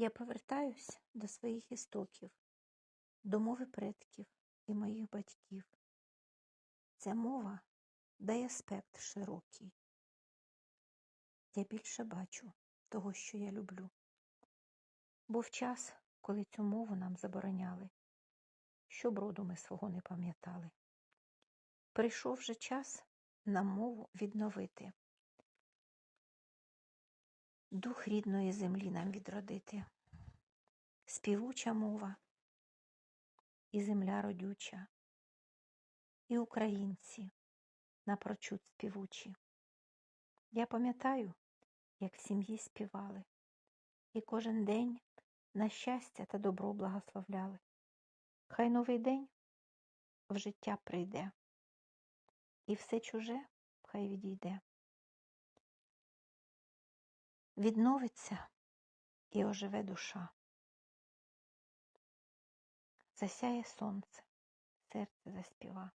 Я повертаюсь до своїх істоків, до мови предків і моїх батьків. Ця мова дає спектр широкий. Я більше бачу того, що я люблю. Був час, коли цю мову нам забороняли, щоб роду ми свого не пам'ятали. Прийшов вже час нам мову відновити, дух рідної землі нам відродити. Співуча мова і земля родюча, і українці напрочуд співучі. Я пам'ятаю, як в сім'ї співали, і кожен день на щастя та добро благословляли. Хай новий день в життя прийде, і все чуже хай відійде. Відновиться і оживе душа. Засяє сонце, серце заспіва.